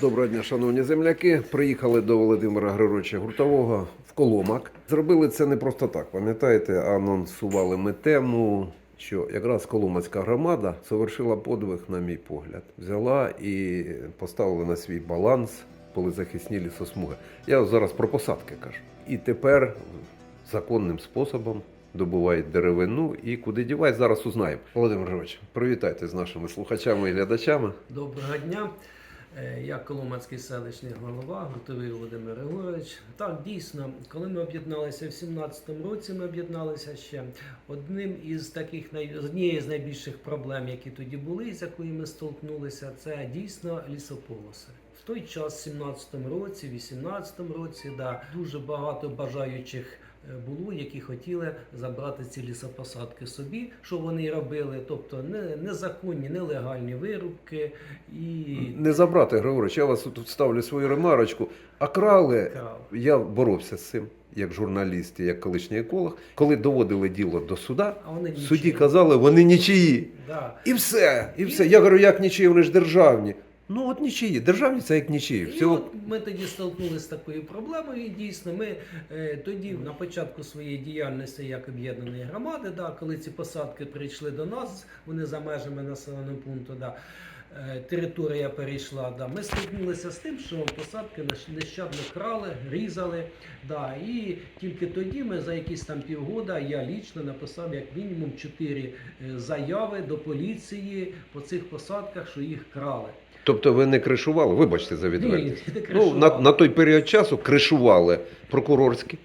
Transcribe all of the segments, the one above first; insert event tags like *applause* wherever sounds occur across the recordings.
Доброго дня, шановні земляки. Приїхали до Володимира Григоровича Гуртового в Коломак. Зробили це не просто так. Пам'ятаєте, анонсували ми тему, що якраз Коломацька громада совершила подвиг, на мій погляд. Взяла і поставила на свій баланс полезахисні лісосмуги. Я зараз про посадки кажу. І тепер законним способом добувають деревину і куди дівають, зараз узнаємо. Володимир Григорович, привітайте з нашими слухачами і глядачами. Доброго дня. Е, Я Коломацький селищний голова, Гуртовий Володимир Григорович. Так, дійсно, коли ми об'єдналися в 17-му році, ми об'єдналися ще одним із таких однією з найбільших проблем, які тоді були, з якою ми столкнулися, це дійсно лісополоси. В той час, в 17-му році, 18-му році, да, дуже багато бажаючих було, які хотіли забрати ці лісопосадки собі, що вони робили, тобто не, незаконні, нелегальні вирубки і Не забрати, Григорович, я вас тут ставлю свою ремарочку. А крали, крали. я боровся з цим, як журналіст і як колишній еколог. Коли доводили діло до суда, А вони в суді нічиї. казали, вони нічиї. Да. І все, і все. Я говорю, як нічиї, вони ж державні. Ну от нічиї. Державні це як нічиї. І Всього... от ми тоді столкнулися з такою проблемою. І дійсно, ми е, тоді на початку своєї діяльності як об'єднаної громади, да, коли ці посадки прийшли до нас, вони за межами населеного пункту, да, е, територія перейшла. Да, ми стикнулися з тим, що посадки нещадно крали, різали. Да, і тільки тоді ми за якісь там півгода я лічно написав як мінімум чотири е, заяви до поліції по цих посадках, що їх крали. Тобто ви не кришували, вибачте за відвертість. Ні, Ну, на, на той період часу кришували прокурорські,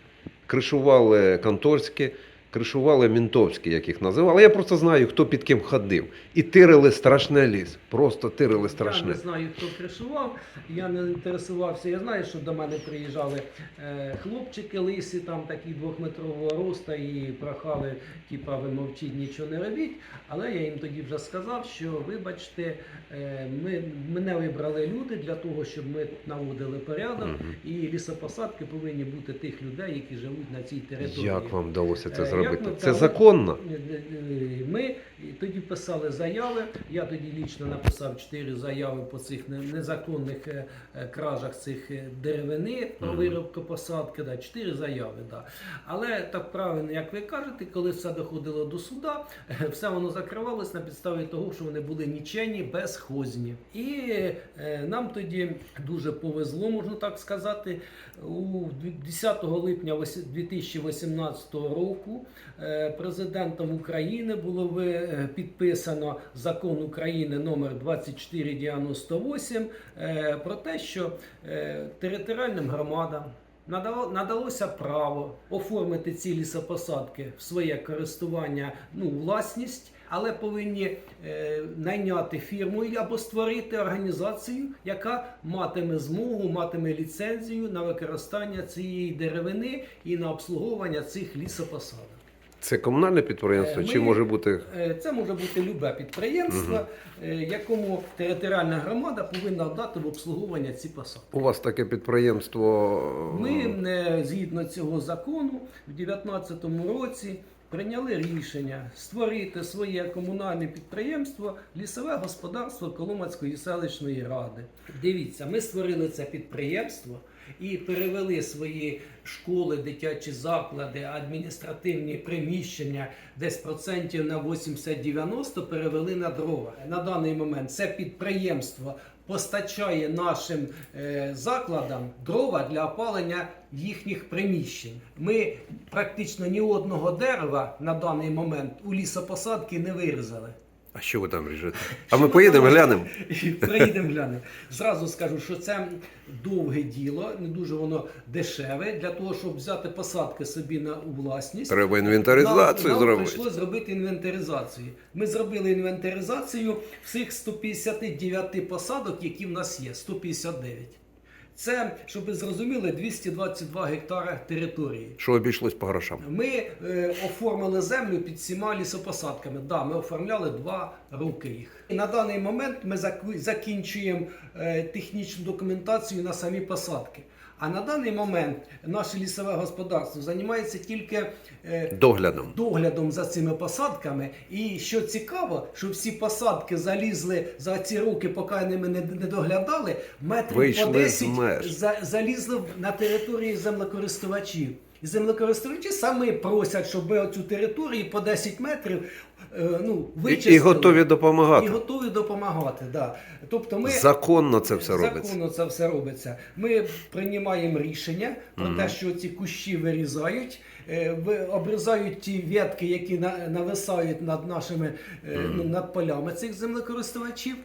кришували конторські, кришували мінтовські, як їх називали. Я просто знаю, хто під ким ходив. І тирили страшне ліс. Просто тирили Я страшне. не знаю, хто кришував, я не інтересувався. Я знаю, що до мене приїжджали е, хлопчики лисі, там такі двохметрового роста, і прохали, типа, ви мовчіть, нічого не робіть. Але я їм тоді вже сказав, що вибачте, е, ми, мене вибрали люди для того, щоб ми наводили порядок, і лісопосадки повинні бути тих людей, які живуть на цій території. Як вам вдалося це Е, зробити? як Це законно. Ми тоді писали заяви. Я тоді лічно написав чотири заяви по цих незаконних е, е, кражах цих е, деревини про Мгм. вирубку посадки. Да, чотири заяви. Да. Але так правильно, як ви кажете, коли все доходило до суда, все воно закривалось на підставі того, що вони були нічені, безхозні. І нам тоді дуже повезло, можна так сказати. У 10 липня ось- 2018 року президентом України було е, підписано закон України номер 2498 е, про те, що е, територіальним громадам надало- надалося право оформити ці лісопосадки в своє користування, ну, власність. Але повинні е, найняти фірму або створити організацію, яка матиме змогу, матиме ліцензію на використання цієї деревини і на обслуговування цих лісопосадок. Це комунальне підприємство, Е, чи може бути. Е, Це може бути любе підприємство, е, якому територіальна громада повинна дати в обслуговування ці посадки. У вас таке підприємство. Ми згідно цього закону в 2019 році прийняли рішення створити своє комунальне підприємство лісове господарство Коломацької селищної ради. Дивіться, ми створили це підприємство. І перевели свої школи, дитячі заклади, адміністративні приміщення десь процентів на 80-90 перевели на дрова. На даний момент це підприємство постачає нашим е, закладам дрова для опалення їхніх приміщень. Ми практично ні одного дерева на даний момент у лісопосадки не вирізали. А що ви там ріжете? А ми поїдемо, глянемо. *laughs* Приїдемо глянемо. Зразу скажу, що це довге діло, не дуже воно дешеве. Для того, щоб взяти посадки собі на у власність. Треба інвентаризацію нам, зробити. Нам прийшлося зробити інвентаризацію. Ми зробили інвентаризацію всіх 159 посадок, які в нас є. 159. Це, щоб ви зрозуміли, 222 гектара території. Що обійшлось по грошам? Ми е, оформили землю під всіма лісопосадками. Да, ми оформляли два роки їх. І на даний момент ми закінчуємо е, технічну документацію на самі посадки. А на даний момент наше лісове господарство займається тільки е, Доглядом. доглядом за цими посадками. І що цікаво, що всі посадки залізли за ці роки, поки ними не, не доглядали, метрів Вийшли по з 10 за, залізли на території землекористувачів. І землекористувачі самі просять, щоб ми оцю територію по 10 метрів е, ну, вичистили. і готові допомагати. І готові допомагати. Да. Тобто ми Законно це все робиться. Законно це все робиться. Ми приймаємо рішення про Мгм. те, що ці кущі вирізають, е, ви- обрізають ті ветки, які на- нависають над нашими ну, над полями цих землекористувачів.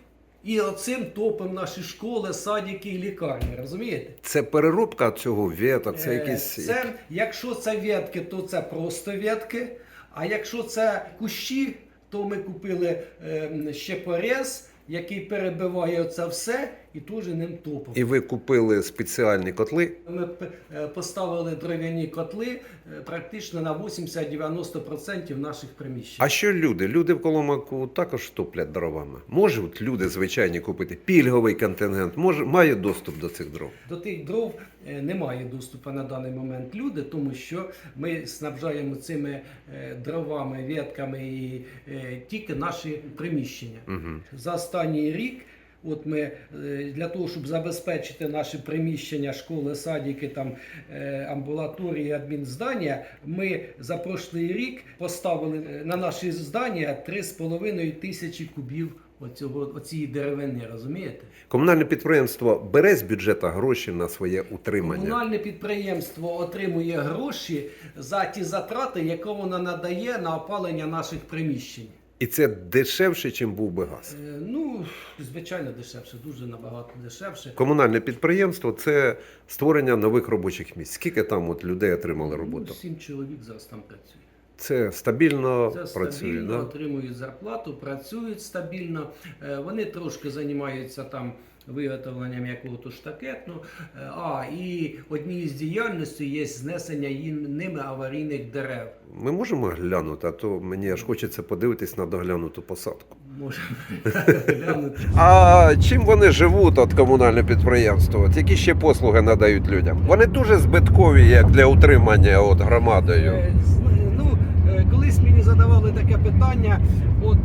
І оцим топимо наші школи, садики і лікарні. Розумієте? Це переробка цього веток, це Е, якісь. Це, якщо це в'ятки, то це просто вятки. А якщо це кущі, то ми купили е, ще порез, який перебиває це все і теж ним топимо. І ви купили спеціальні котли. Ми е, поставили дров'яні котли е, практично на 80-90% наших приміщень. А що люди? Люди в Коломаку також топлять дровами. Можуть люди звичайні купити пільговий контингент, може має доступ до цих дров. До тих дров е, немає доступу на даний момент люди, тому що ми снабжаємо цими дровами, ветками і тільки наші приміщення. Угу. За останній рік, от ми е, для того, щоб забезпечити наші приміщення, школи, садики, там е, амбулаторії, адмінздання, ми за прошлий рік поставили е, на наші здання 3,5 тисячі кубів оцього, оцієї деревини, розумієте? Комунальне підприємство бере з бюджету гроші на своє утримання. Комунальне підприємство отримує гроші за ті затрати, які воно надає на опалення наших приміщень. І це дешевше, чим був би газ. Е, Ну, звичайно, дешевше, дуже набагато дешевше. Комунальне підприємство це створення нових робочих місць. Скільки там от людей отримали роботу? Ну, сім чоловік зараз там працює. Це стабільно Це працює. стабільно, Да? отримують зарплату, працюють стабільно. Е, Вони трошки займаються там виготовленням якогось штакетну. Е, А, і однією з діяльностей є знесення ними аварійних дерев. Ми можемо глянути, а то мені аж хочеться подивитись на доглянуту посадку. Можемо глянути. *laughs* А чим вони живуть от комунальне підприємство? От які ще послуги надають людям? Вони дуже збиткові, як для утримання от громадою. Е, Ну, е, колись мені задавали таке питання: от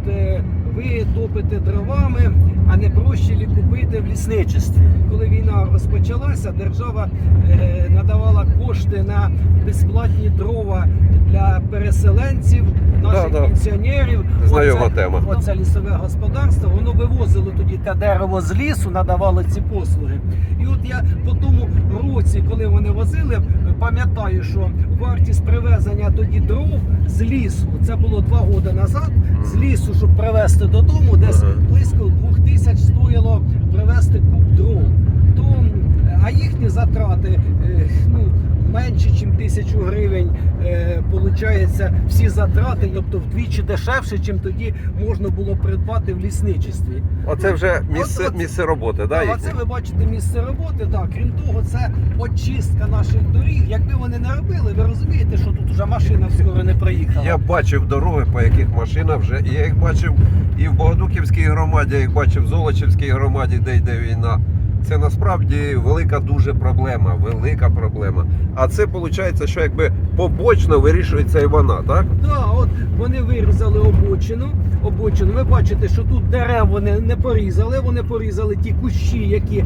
ви топите дровами, а не проще лі купити в лісничестві. Коли війна розпочалася, держава е, надавала кошти на безплатні дрова для переселенців, наших Да, да. пенсіонерів. Знайома Оце- тема. Оце лісове господарство, воно вивозило тоді те дерево з лісу, надавало ці послуги. І от я по тому році, коли вони возили, пам'ятаю, що вартість привезення тоді дров з лісу, це було два роки назад, з лісу, щоб привезти додому, десь близько двох тисяч стоїло привезти куб дров. То, а їхні затрати е, ну, менше, ніж тисячу гривень. Е, получається, всі затрати, тобто вдвічі дешевше, чим тоді можна було придбати в лісничестві. Оце вже місце- місце роботи, Так, а це ви бачите місце роботи. Так, крім того, це очистка наших доріг. Якби вони не робили, ви розумієте, що тут вже машина скоро не проїхала. Я бачив дороги, по яких машина вже. Я їх бачив і в Богодуківській громаді, я їх бачив в Золочівській громаді, де йде війна. Це насправді велика дуже проблема, велика проблема. А це виходить, що якби побочно вирішується і вона, так? Так, от вони вирізали обочину. Обочину. Ви бачите, що тут дерев вони не порізали. Вони порізали ті кущі, які е,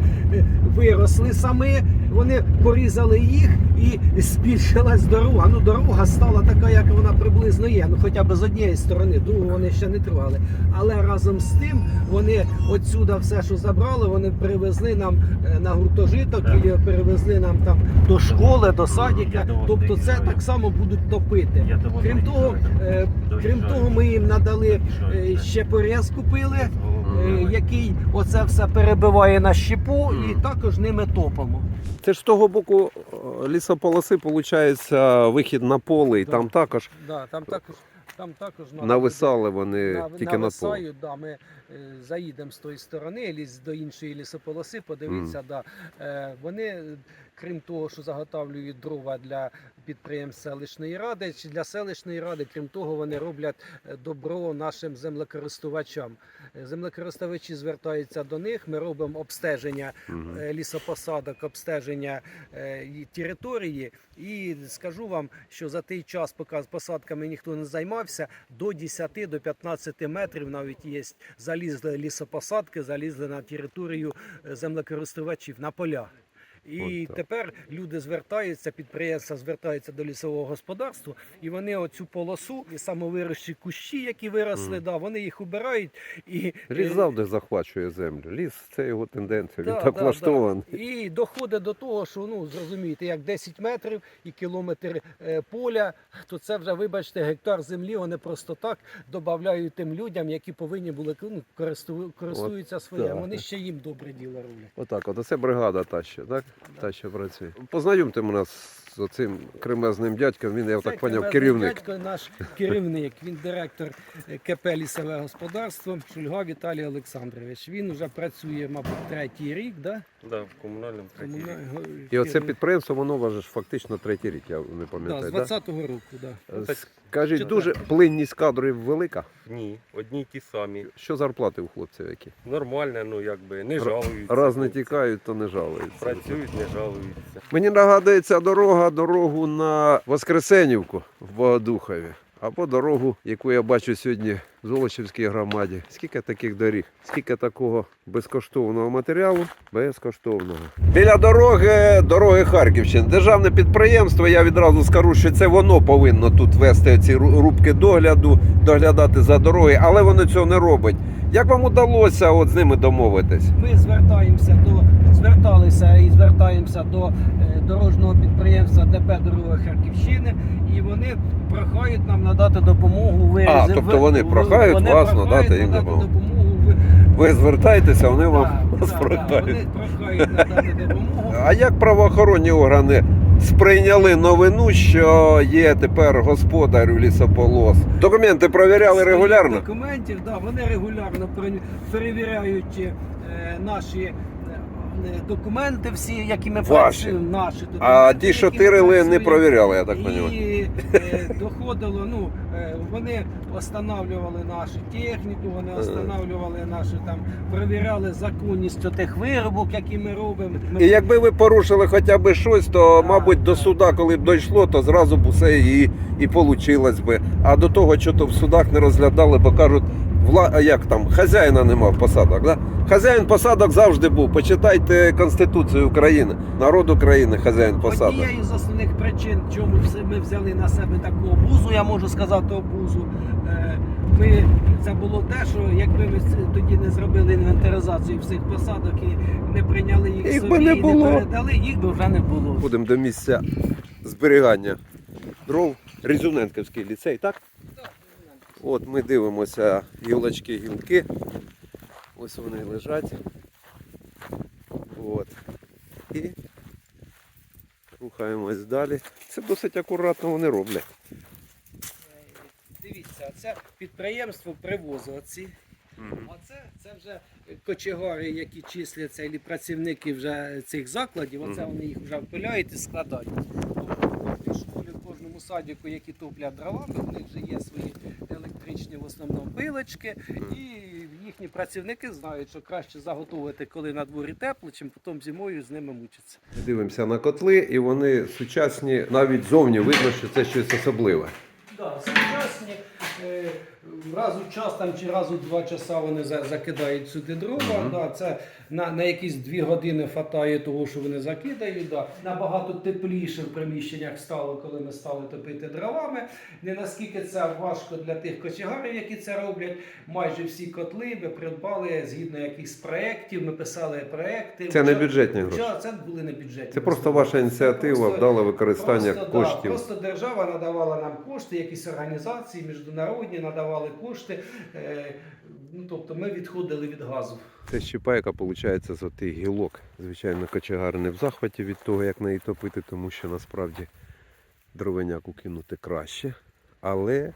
виросли самі. Вони порізали їх і збільшилась дорога. Ну дорога стала така, як вона приблизно є. Ну хоча б з однієї сторони, другу вони ще не трогали. Але разом з тим вони отсюда все, що забрали, вони привезли нам е, на гуртожиток і перевезли нам там до школи, до вас Тобто це так само будуть топити. Крім того, е, крім того, ми їм надали е, ще порез купили. Який оце все перебиває на щепу, і також ними топимо. Це ж з того боку е, лісополоси, виходить, вихід на поле, і Так. там також Да, там також там також нависали вони тільки на поле. Да, ми е, заїдемо з тої сторони, ліс до іншої лісополоси, подивитися, да, е, вони, е, крім того, що заготовлюють дрова для підприємств селищної ради, чи для селищної ради, крім того, вони роблять е, добро нашим землекористувачам. Е, Землекористувачі звертаються до них. Ми робимо обстеження е, лісопосадок, обстеження території. І скажу вам, що за той час, поки посадками ніхто не займався, до 10 до 15 метрів навіть є залізли лісопосадки, залізли на територію землекористувачів на поля. І От тепер люди звертаються, підприємства звертаються до лісового господарства, і вони оцю полосу і самовирощі кущі, які виросли, Мгм. да, вони їх убирають і Ліс е, завжди захвачує землю. Ліс це його тенденція. Він так да, влаштований. да. І доходить до того, що ну зрозумієте, як 10 метрів і кілометр е, поля, то це вже, вибачте, гектар землі. Вони просто так додають тим людям, які повинні були ну, користу- користуються так. Вони ще їм добре діло роблять. Отак, от оце бригада та ще, так? Та що працює. Познайомте мене з оцим кремезним дядьком. Він, я Це так поняв, керівник. Дядько, наш керівник. Він директор е, КП лісове господарство Шульга Віталій Олександрович. Він вже працює, мабуть, третій рік, да? Да, в комунальному третій рік. І оце підприємство, воно вважає фактично третій рік, я не да, пам'ятаю. з Да, 20-го року, да. Ну, так- Скажіть, дуже плинність кадрів велика. Ні, одні й ті самі. Що зарплати у хлопців які? Нормально, ну якби не жалуються. Раз не тікають, то не жалуються. Працюють, не жалуються. Мені нагадується дорога, дорогу на Воскресенівку в Богодухові. Або дорогу, яку я бачу сьогодні в Золочівській громаді. Скільки таких доріг, скільки такого безкоштовного матеріалу? Безкоштовного. Біля дороги, дороги Харківщини. Державне підприємство, я відразу скажу, що це воно повинно тут вести ці рубки догляду, доглядати за дорогою, але воно цього не робить. Як вам удалося от з ними домовитись? Ми звертаємося до зверталися і звертаємося до е, дорожнього підприємства ДП Дорога Харківщини, і вони прохають нам надати допомогу. Ви А, тобто вони прохають вас надати їм допомогу. Ви, Ви звертаєтеся, вони вам Да, да, прохають. вони прохають надати допомогу. А як правоохоронні органи сприйняли новину, що є тепер господарю лісополос? Документи провіряли регулярно? Документів, да, вони регулярно пере- перевіряють е, наші документи, всі, які ми Ваші. працюємо, наші документи. А ті, що які ми тирили, не провіряли, я так розумію. І е, доходило, ну е, вони останавливали нашу техніку, вони Ага. останавливали наші там, перевіряли законність тих виробок, які ми робимо. Ми- І якби ви порушили хоча б щось, то, мабуть, до суда, коли б дійшло, то зразу б усе і, і вийшло би. А до того, що то в судах не розглядали, бо кажуть, вла... як там, хазяїна нема в посадок. Да? Хазяїн посадок завжди був. Почитайте Конституцію України. Народ України хазяїн посадок. Однією з основних причин, чому ми взяли на себе таку обузу, я можу сказати обузу. е, Ми це було те, що якби ми тоді не зробили інвентаризацію всіх посадок і не прийняли їх, Їх би собі не і було. не передали, їх би вже не було. Будемо до місця зберігання дров. Різюненківський ліцей, так? От ми дивимося гілочки, гілки. Ось вони лежать. От. І рухаємось далі. Це досить акуратно вони роблять. Дивіться, це підприємство привозить оці. А це, це вже кочегари, які числяться, і працівники вже цих закладів. Оце вони їх вже впиляють і складають. Тобто в школі, в кожному садіку, які топлять дровами, в них вже є свої електричні в основному пилочки, і їхні працівники знають, що краще заготовити, коли на дворі тепло, чим потім зимою з ними мучиться. Дивимося на котли, і вони сучасні, навіть зовні видно, що це щось особливе. Да, сучасні. Е, Раз у час там, чи раз у два часа вони за- закидають сюди дрова. Мгм. Да, це на, на якісь дві години хватає того, що вони закидають. Да. Набагато тепліше в приміщеннях стало, коли ми стали топити дровами. Не наскільки це важко для тих кочегарів, які це роблять. Майже всі котли ми придбали згідно якихось проєктів. Ми писали проєкти. Це не бюджетні гроші. Це були не бюджетні. Це просто ваша ініціатива, Просто- вдале використання Просто, коштів. Да, просто держава надавала нам кошти, якісь організації міжнародні надавали кошти. Е, ну, тобто ми відходили від газу. Це щепа, яка виходить з отих гілок. Звичайно, кочегар не в захваті від того, як неї топити, тому що насправді дровиняку кинути краще. Але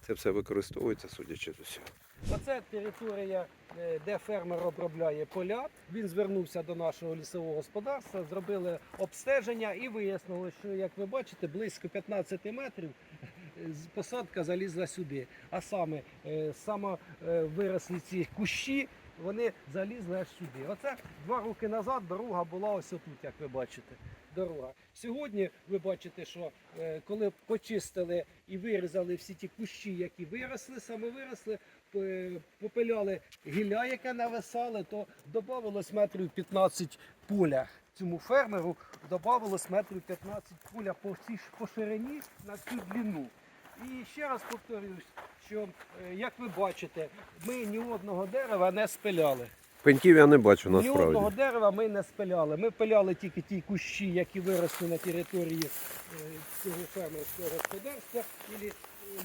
це все використовується, судячи з усього. Оце територія, е, де фермер обробляє поля. Він звернувся до нашого лісового господарства, зробили обстеження і вияснили, що, як ви бачите, близько 15 метрів посадка залізла сюди. А саме е, само е, виросли ці кущі, вони залізли аж сюди. Оце два роки назад дорога була ось отут, як ви бачите. Дорога. Сьогодні ви бачите, що е, коли почистили і вирізали всі ті кущі, які виросли, саме виросли, попиляли гілля, яке нависали, то додавалось метрів 15 поля. Цьому фермеру додавалось метрів 15 поля по всій по ширині на всю длину. І ще раз повторюсь, що е, як ви бачите, ми ні одного дерева не спиляли. Пеньків я не бачу Ні одного дерева ми не спиляли. Ми пиляли тільки ті кущі, які виросли на території е, цього фермерського господарства, і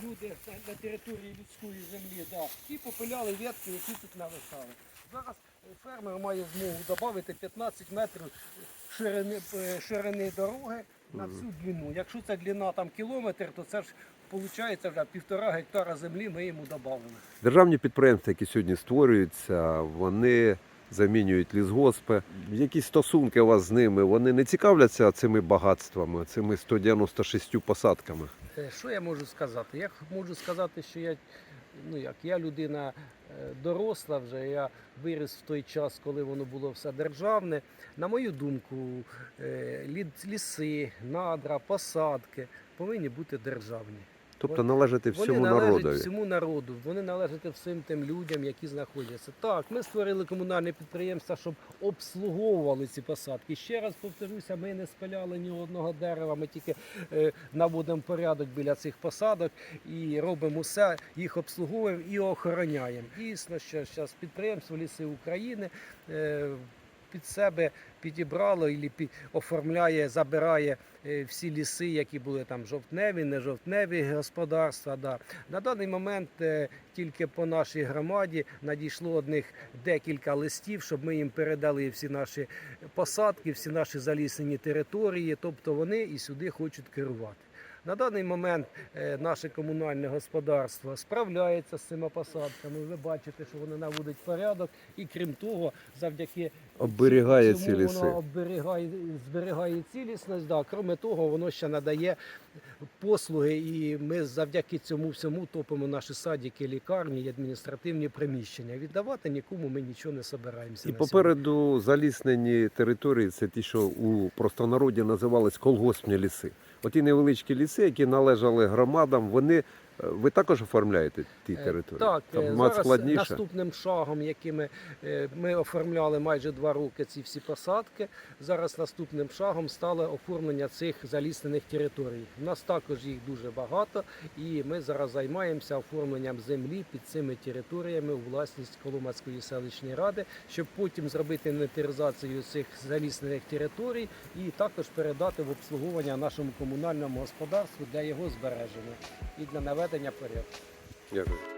люди на, території людської землі, да, і попиляли ветки, які тут нависали. Зараз е, фермер має змогу додати 15 метрів ширини, ширини дороги на всю длину. Якщо ця длина там кілометр, то це ж виходить вже півтора гектара землі ми йому додали. Державні підприємства, які сьогодні створюються, вони замінюють лісгоспи. Якісь стосунки у вас з ними, вони не цікавляться цими багатствами, цими 196 посадками. Е, Що я можу сказати? Я можу сказати, що я, ну як, я людина е, доросла вже, я виріс в той час, коли воно було все державне. На мою думку, е, ліси, надра, посадки повинні бути державні. Тобто належати всьому вони належать народові. всьому народу, вони належать всім тим людям, які знаходяться. Так, ми створили комунальне підприємство, щоб обслуговували ці посадки. Ще раз повторюся, ми не спиляли ні одного дерева, ми тільки е, наводимо порядок біля цих посадок і робимо все, їх обслуговуємо і охороняємо. Дійсно, що зараз підприємство Ліси України. Е, під себе підібрало і оформляє, забирає всі ліси, які були там жовтневі, не жовтневі господарства. Да. На даний момент е, тільки по нашій громаді надійшло одних декілька листів, щоб ми їм передали всі наші посадки, всі наші заліснені території, тобто вони і сюди хочуть керувати. На даний момент е, наше комунальне господарство справляється з цими посадками. Ви бачите, що вони наводять порядок, і крім того, завдяки Оберігає цьому ці ліси. Воно оберігає, зберігає цілісність. Да. Крім того, воно ще надає послуги, і ми завдяки цьому всьому топимо наші садики, лікарні і адміністративні приміщення. Віддавати нікому ми нічого не собираємося. І на попереду заліснені території це ті, що у простонароді називались колгоспні ліси. Оті невеличкі ліси, які належали громадам, вони ви також оформляєте ті Е, території? Так, Там е, зараз складніше. наступним шагом, якими е, ми оформляли майже два роки ці всі посадки. Зараз наступним шагом стало оформлення цих заліснених територій. У нас також їх дуже багато, і ми зараз займаємося оформленням землі під цими територіями у власність Коломацької селищної ради, щоб потім зробити інвентаризацію цих заліснених територій і також передати в обслуговування нашому комунальному господарству для його збереження і для наведення порядку. Дякую.